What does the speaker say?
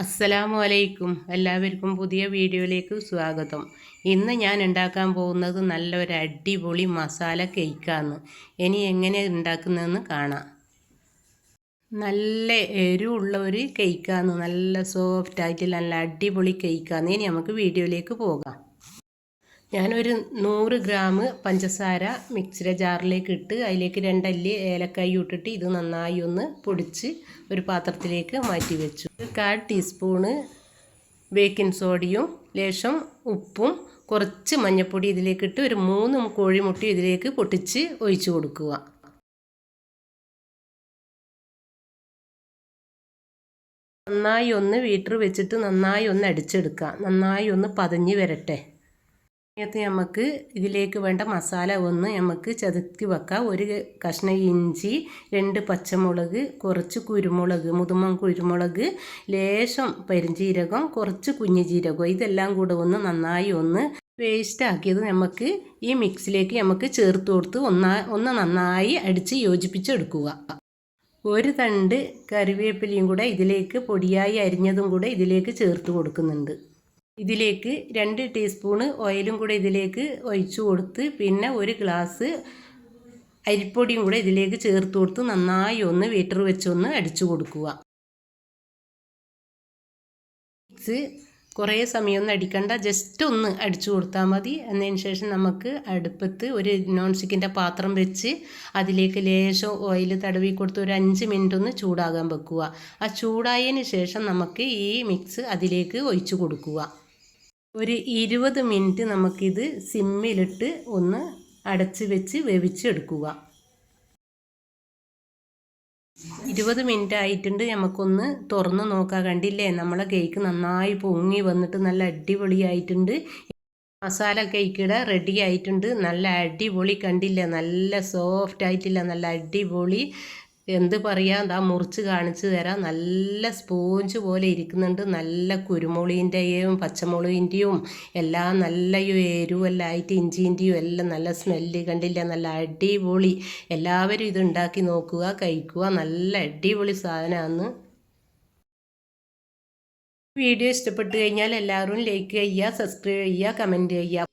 അസ്സലാമു അലൈക്കും എല്ലാവർക്കും പുതിയ വീഡിയോയിലേക്ക് സ്വാഗതം. ഇന്ന് ഞാൻ ഉണ്ടാക്കാൻ പോകുന്നത് നല്ലൊരു അടിപൊളി മസാല കേക്കാണ്. ഇനി എങ്ങനെ ഉണ്ടാക്കുന്നതെന്ന് കാണാം. നല്ല എരിവുള്ള ഒരു കേക്കാണ്. നല്ല സോഫ്റ്റ് ആയിട്ട് നല്ല അടിപൊളി കേക്കാണ്. ഇനി നമുക്ക് വീഡിയോയിലേക്ക് പോകാം. ഞാനൊരു നൂറ് ഗ്രാം പഞ്ചസാര മിക്സിയുടെ ജാറിലേക്ക് ഇട്ട് അതിലേക്ക് രണ്ടല്ലി ഏലക്കായി ഇട്ടിട്ട് ഇത് നന്നായി ഒന്ന് പൊടിച്ച് ഒരു പാത്രത്തിലേക്ക് മാറ്റി വെച്ചു. കാൽ ടീസ്പൂണ് ബേക്കിംഗ് സോഡയും ലേശം ഉപ്പും കുറച്ച് മഞ്ഞൾപ്പൊടി ഇതിലേക്ക് ഇട്ട് ഒരു മൂന്ന് കോഴിമുട്ടി ഇതിലേക്ക് പൊട്ടിച്ച് ഒഴിച്ചു കൊടുക്കുക. നന്നായി ഒന്ന് വീട്ടർ വെച്ചിട്ട് നന്നായി ഒന്ന് അടിച്ചെടുക്കുക. നന്നായി ഒന്ന് പതഞ്ഞ് വരട്ടെ. സമയത്ത് നമുക്ക് ഇതിലേക്ക് വേണ്ട മസാല ഒന്ന് നമുക്ക് ചതുക്കി വെക്കാം. ഒരു കഷ്ണം ഇഞ്ചി രണ്ട് പച്ചമുളക് കുറച്ച് കുരുമുളക് മുതുമം കുരുമുളക് ലേശം പെരിഞ്ജീരകം കുറച്ച് കുഞ്ഞു ജീരകം. ഇതെല്ലാം കൂടെ ഒന്ന് നന്നായി ഒന്ന് പേസ്റ്റ് ആക്കിയത് നമുക്ക് ഈ മിക്സിലേക്ക് നമുക്ക് ചേർത്ത് കൊടുത്ത് ഒന്നാ ഒന്ന് നന്നായി അടിച്ച് യോജിപ്പിച്ചെടുക്കുക. ഒരു തണ്ട് കറിവേപ്പിലയും കൂടെ ഇതിലേക്ക് പൊടിയായി അരിഞ്ഞതും കൂടെ ഇതിലേക്ക് ചേർത്ത് കൊടുക്കുന്നുണ്ട്. ഇതിലേക്ക് രണ്ട് ടീസ്പൂണ് ഓയിലും കൂടെ ഇതിലേക്ക് ഒഴിച്ചു കൊടുത്ത് പിന്നെ ഒരു ഗ്ലാസ് അരിപ്പൊടിയും കൂടെ ഇതിലേക്ക് ചേർത്ത് കൊടുത്ത് നന്നായി ഒന്ന് വീട്ടർ വെച്ചൊന്ന് അടിച്ചു കൊടുക്കുക. മിക്സ് കുറേ സമയമൊന്നും അടിക്കണ്ട ജസ്റ്റ് ഒന്ന് അടിച്ചു കൊടുത്താൽ മതി. എന്നതിന് ശേഷം നമുക്ക് അടുപ്പത്ത് ഒരു നോൺ സ്റ്റിക്കിന്റെ പാത്രം വെച്ച് അതിലേക്ക് ലേശം ഓയിൽ തടവി കൊടുത്ത് ഒരു അഞ്ച് മിനിറ്റ് ഒന്ന് ചൂടാകാൻ വെക്കുക. ആ ചൂടായതിന് ശേഷം നമുക്ക് ഈ മിക്സ് അതിലേക്ക് ഒഴിച്ചു കൊടുക്കുക. ഒരു ഇരുപത് മിനിറ്റ് നമുക്കിത് സിമ്മിലിട്ട് ഒന്ന് അടച്ച് വെച്ച് വേവിച്ചെടുക്കുക. ഇരുപത് മിനിറ്റ് ആയിട്ടുണ്ട്. നമുക്കൊന്ന് തുറന്ന് നോക്കാൻ കണ്ടില്ലേ? നമ്മളെ കേക്ക് നന്നായി പൊങ്ങി വന്നിട്ട് നല്ല അടിപൊളിയായിട്ടുണ്ട്. മസാല കേക്കിടെ റെഡി ആയിട്ടുണ്ട്. നല്ല അടിപൊളി കണ്ടില്ല? നല്ല സോഫ്റ്റ് ആയിട്ടില്ല. നല്ല അടിപൊളി എന്ത് പറയാം ദാ മുറിച്ച് കാണിച്ചു തരാം. നല്ല സ്പോഞ്ച് പോലെ ഇരിക്കുന്നുണ്ട്. നല്ല കുരുമുളകിന്റെയും പച്ചമുളകിന്റെയും എല്ലാം നല്ല എരിവെല്ലാം ആയിട്ട് ഇഞ്ചിന്റെയും എല്ലാം നല്ല സ്മെല്ല് കണ്ടില്ല. നല്ല അടിപൊളി. എല്ലാവരും ഇത് ഉണ്ടാക്കി നോക്കുക കഴിക്കുക. നല്ല അടിപൊളി സാധനമാണ്. വീഡിയോ ഇഷ്ടപ്പെട്ടു കഴിഞ്ഞാൽ എല്ലാവരും ലൈക്ക് ചെയ്യുക സബ്സ്ക്രൈബ് ചെയ്യുക കമന്റ് ചെയ്യുക.